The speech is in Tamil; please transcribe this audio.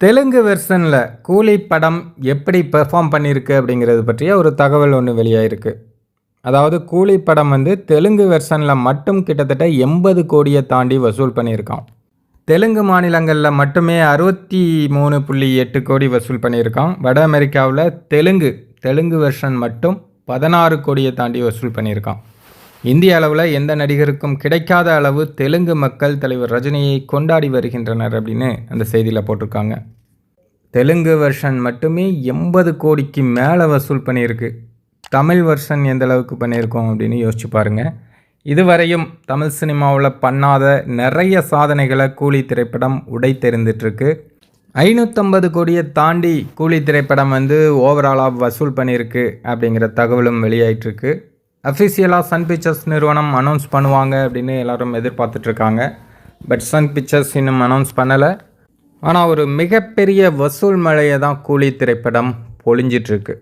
தெலுங்கு வெர்ஷனில் கூலி படம் எப்படி பெர்ஃபார்ம் பண்ணியிருக்கு அப்படிங்கிறது பற்றிய ஒரு தகவல் ஒன்று வெளியாயிருக்கு. அதாவது கூலி படம் வந்து தெலுங்கு வெர்ஷனில் மட்டும் கிட்டத்தட்ட எண்பது கோடியை தாண்டி வசூல் பண்ணியிருக்கான் தெலுங்கு மாநிலங்களில் மட்டுமே அறுபத்தி மூணு புள்ளி எட்டு கோடி வசூல் பண்ணியிருக்கான் வட அமெரிக்காவில் தெலுங்கு தெலுங்கு வெர்ஷன் மட்டும் பதினாறு கோடியை தாண்டி வசூல் பண்ணியிருக்கான் இந்திய அளவில் எந்த நடிகருக்கும் கிடைக்காத அளவு தெலுங்கு மக்கள் தலைவர் ரஜினியை கொண்டாடி வருகின்றனர் அப்படின்னு அந்த செய்தியில் போட்டிருக்காங்க. தெலுங்கு வெர்ஷன் மட்டுமே எண்பது கோடிக்கு மேலே வசூல் பண்ணியிருக்கு. தமிழ் வெர்ஷன் எந்த அளவுக்கு பண்ணியிருக்கோம் அப்படின்னு யோசிச்சு பாருங்கள் இதுவரையும் தமிழ் சினிமாவில் பண்ணாத நிறைய சாதனைகளை கூலி திரைப்படம் உடை தெரிந்துட்டுருக்கு ஐநூற்றம்பது கோடியை தாண்டி கூலி திரைப்படம் வந்து ஓவராலாக வசூல் பண்ணியிருக்கு அப்படிங்கிற தகவலும் வெளியாயிட்டிருக்கு அஃபிஷியலாக சன் பிக்சர்ஸ் நிறுவனம் அனௌன்ஸ் பண்ணுவாங்க அப்படின்னு எல்லோரும் எதிர்பார்த்துட்ருக்காங்க. பட் சன் பிக்சர்ஸ் இன்னும் அனௌன்ஸ் பண்ணலை. ஆனால் ஒரு மிகப்பெரிய வசூல் மழையை தான் கூலி திரைப்படம் பொழிஞ்சிட்ருக்கு.